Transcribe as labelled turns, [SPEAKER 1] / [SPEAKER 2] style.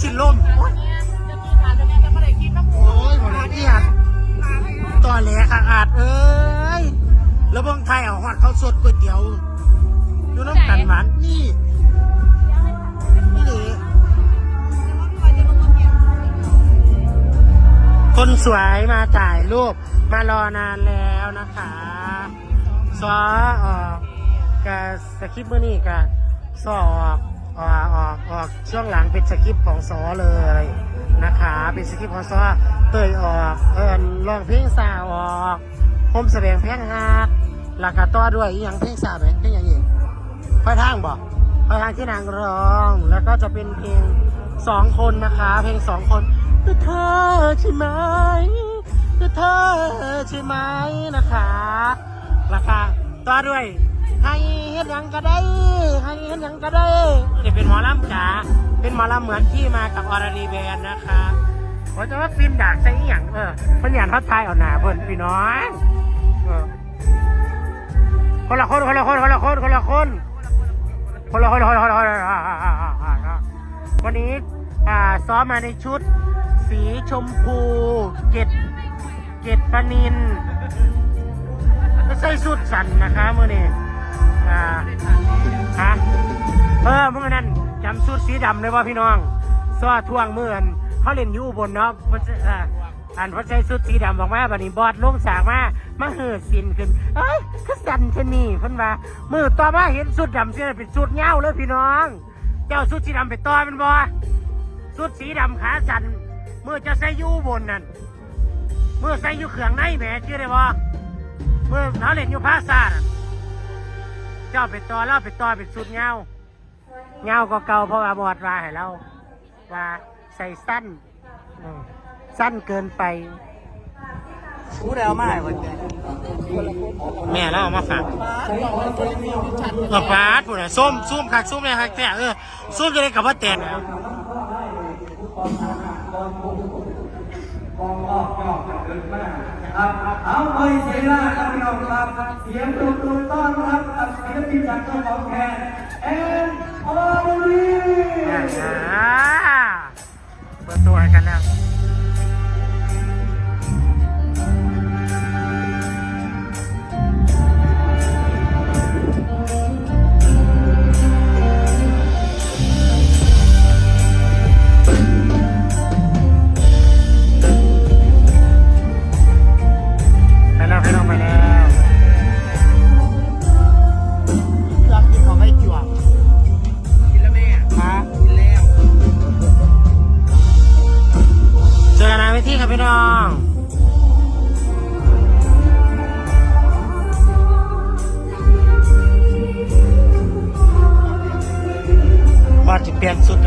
[SPEAKER 1] ชินลมโอ้ย
[SPEAKER 2] จะกินหาจะแม่จะไม่ได้กินน้ำหมู
[SPEAKER 1] โอ้ยหมดแล้วที่หัดต่อแหลขาอาดเอ้ย แล้วบิ่งไทยเอาหอดเขาวสดก๋วยเตี๋ยวอยู่น้ำกันหวานนี่นี่ดิคนสวยมาถ่ายรูปมารอนานแล้วนะคะซอออกกับสคริปต์เมื่อนี้กับซอออก ออกออกออกช่วงหลังเป็นสคริปต์ของซอเลยนะคะเป็นสคริปต์ของซอเตยออกเอินร้องเพลงสาวออกผมแสดงเพลงฮักหลักกต่อด้วยอีหยังเพลงสาวไหมเพลงอย่างอีกไฟทางบอกไฟทางที่นางร้องแล้วก็จะเป็นเพลงสองคนนะคะ เพลงสองคนคือเธอใช่ไหมคือเธอใช่ไหมนะคะราคาต่อด้วย ให้เฮ็ดหยังก็ได้ ให้เฮ็ดหยังก็ได้จะเป็นหมอลำจ๋าเป็นหมอลำเหมือนที่มากับอรดีแบนนะคะเขาจะว่าฟิล์มดากใส่อหย่างเออเพิ่นอยากเขาทายเอาหนาเพิ่นพี่น้องเออคนละคนคนละคนคนละคนคนละคนคนละคนคนละคนคนละคนวันนี้อ่าซ้อมมาในชุด สีชมพูเกตเกตปนินไม่ใส่สุดสันนะคะมื่อนี้อ่า ฮะเออมื่อนั้นจำสุดสีดำเลยว่าพี่น้องซ้อท่วงเมื่อนเขาเล่นอยู่บนเนาะเพราะอ่าอันเพราะใส่สุดสีดำบอกมาบัดนี้บอดลงสากมามาเหือสินขึ้น เอ้ยก็สันชะนี่เพิ่นว่ามือต่อมาเห็นสุดดำเสียเป็นสุดเงาเลยพี่น้อง เจ้าสุดสีดำไปต่อมันบ่สุดสีดำขาสันมือจะใส่อยู่บนนั่นมือใส่อยู่เขืองในแหมชื่อได้บ่เมื่อเขาเล่นอยู่ภาษาน่ะ เจ้าไปต่อเล่าไปต่อเป็นสุดเงาเงาก็เก่าเพราะว่าบอดว่าให้เราว่าใส่สั้นอืมสั้นเกินไป
[SPEAKER 2] พูดแล้วมาวันเดียว
[SPEAKER 1] แม่เราเอามาฝากกระปาดปุ่นน่ะส้มส้มคักส้มเลยคักแต่เออส้มจะได้กับว่าแตนแล้ว
[SPEAKER 3] กองออกนอกเดินมาครับเอาไปเสียงล่าครับพี่น้องครับเสียงตูตูต้อนรับกับศิลปินจากเจ้าของแทนเอ็มออรี
[SPEAKER 1] เปิดตัวกันแล้ว ไปแล้วอยากกินของไม่จวง
[SPEAKER 2] กินแล้วแม่
[SPEAKER 1] ฮะ
[SPEAKER 2] กินแล้ว
[SPEAKER 1] เจอกันนะเวทีครับพี่น้องว่าจะเปลี่ยนสุด